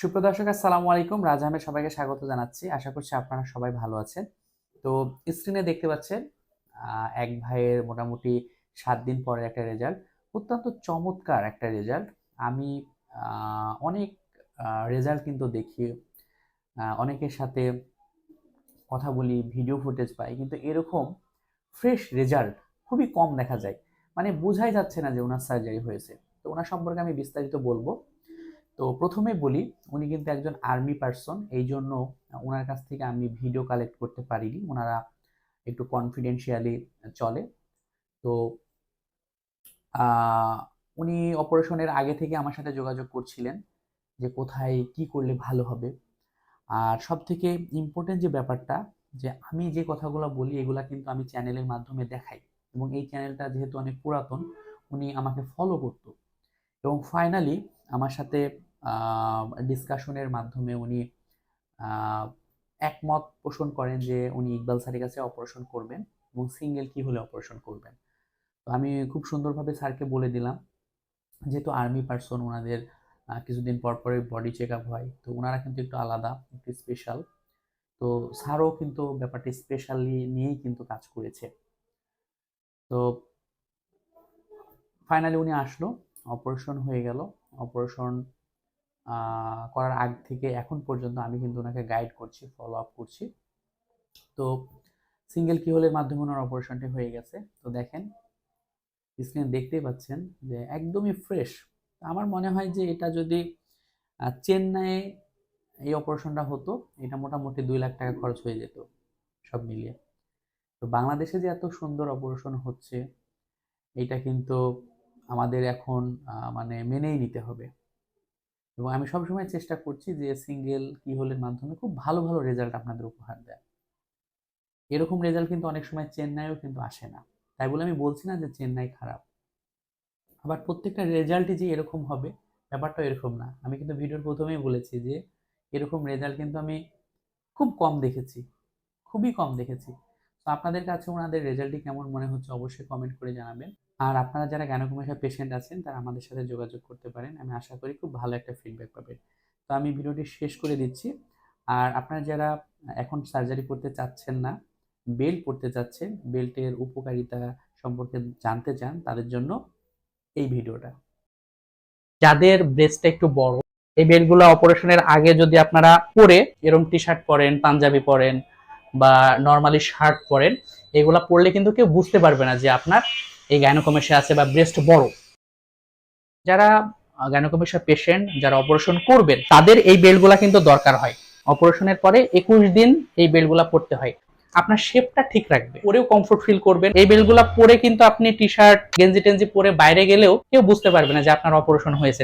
সুপ্রদর্শক আসসালামু আলাইকুম। রাজা আহমেদ সবাইকে স্বাগত জানাচ্ছি। আশা করছি আপনারা সবাই ভালো আছেন। তো স্ক্রিনে দেখতে পাচ্ছেন এক ভাইয়ের মোটামুটি সাত দিন পরের একটা রেজাল্ট অত্যন্ত চমৎকার একটা রেজাল্ট আমি অনেক রেজাল্ট কিন্তু দেখি অনেকের সাথে কথা বলি ভিডিও ফুটেজ পাই, কিন্তু এরকম ফ্রেশ রেজাল্ট খুবই কম দেখা যায়। মানে বোঝাই যাচ্ছে না যে ওনার সার্জারি হয়েছে। তো ওনার সম্পর্কে আমি বিস্তারিত বলব। তো প্রথমে বলি, উনি কিন্তু একজন আর্মি পার্সন, এই জন্য ওনার কাছ থেকে আমি ভিডিও কালেক্ট করতে পারিনি। ওনারা একটু কনফিডেন্সিয়ালি চলে। তো উনি অপারেশনের আগে থেকে আমার সাথে যোগাযোগ করছিলেন যে কোথায় কি করলে ভালো হবে। আর সব থেকে ইম্পর্টেন্ট যে ব্যাপারটা, যে আমি যে কথাগুলো বলি, এগুলা কিন্তু আমি চ্যানেলের মাধ্যমে দেখাই। এবং এই চ্যানেলটা যেহেতু অনেক পুরাতন, উনি আমাকে ফলো করতো। এবং ফাইনালি আমার সাথে ডিসকাশনের মাধ্যমে উনি একমত পোষণ করেন যে উনি ইকবাল স্যারের কাছে অপারেশন করবেন এবং সিঙ্গেল কি হলে অপারেশন করবেন। তো আমি খুব সুন্দরভাবে স্যারকে বলে দিলাম, যেহেতু আর্মি পার্সন ওনাদের কিছুদিন পর পরে বডি চেক আপ হয়, তো ওনারা কিন্তু একটু আলাদা, একটু স্পেশাল তো স্যারও কিন্তু ব্যাপারটি স্পেশালি নিয়েই কিন্তু কাজ করেছে। তো ফাইনালি উনি আসলো অপারেশন হয়ে গেল অপারেশন করার আগ থেকে এখন পর্যন্ত আমি কিন্তু ওনাকে গাইড করছি ফলো আপ করছি। তো সিঙ্গেল কিহোলের মাধ্যমে ওনার অপারেশনটি হয়ে গেছে। তো দেখেন স্ক্রিনে দেখতেই পাচ্ছেন যে একদমই ফ্রেশ আমার মনে হয় যে এটা যদি চেন্নাইয়ে এই অপারেশনটা হতো, এটা মোটামুটি দুই লাখ টাকা খরচ হয়ে যেত সব মিলিয়ে। তো বাংলাদেশে যে এত সুন্দর অপারেশন হচ্ছে, এটা কিন্তু আমাদের এখন মানে মেনেই নিতে হবে। এবং আমি সবসময় চেষ্টা করছি যে সিঙ্গেল কি হোলের মাধ্যমে খুব ভালো ভালো রেজাল্ট আপনাদের উপহার দেয় এরকম রেজাল্ট কিন্তু অনেক সময় চেন্নাইও কিন্তু আসে না। তাই বলে আমি বলছি না যে চেন্নাই খারাপ। আবার প্রত্যেকটা রেজাল্টই যে এরকম হবে ব্যাপারটা এরকম না। আমি কিন্তু ভিডিওর প্রথমেই বলেছি যে এরকম রেজাল্ট কিন্তু আমি খুব কম দেখেছি, খুবই কম দেখেছি। তো আপনাদের কাছে ওনাদের রেজাল্টটি কেমন মনে হচ্ছে অবশ্যই কমেন্ট করে জানাবেন। আর আপনারা যারা গ্যানোকমেশা পেশেন্ট আছেন, তারা আমাদের সাথে যোগাযোগ করতে পারেন। আমি আশা করি খুব ভালো একটা ফিডব্যাক পাবেন। তো আমি ভিডিওটি শেষ করে দিচ্ছি। আর আপনারা যারা এখন সার্জারি করতে চাচ্ছেন না বেল্ট পড়তে চাচ্ছেন বেল্টের উপকারিতা সম্পর্কে জানতে চান, তাদের জন্য এই ভিডিওটা। যাদের ব্রেস্টটা একটু বড়, এই বেল্টগুলো অপারেশনের আগে যদি আপনারা পরে এরকম টি শার্ট পরেন, পাঞ্জাবি পরেন বা নর্মালি শার্ট পরেন, এগুলা পরলে কিন্তু কেউ বুঝতে পারবে না যে আপনার এই গাইনোকমেশিয়া আছে বা ব্রেস্ট বড়। যারা গাইনোকমেশিয়া পেশেন্ট যারা অপারেশন করবেন, তাদের এই বেল্টগুলা কিন্তু দরকার হয়। অপারেশনের পরে একুশ দিন এই বেল্টগুলা পড়তে হয়। আপনার শেপটা ঠিক রাখবে। পরেও কমফোর্ট ফিল করবেন। এই বেল্টগুলা পরে কিন্তু আপনি টি শার্ট গেঞ্জি টেঞ্জি পরে বাইরে গেলেও কেউ বুঝতে পারবে না যে আপনার অপারেশন হয়েছে।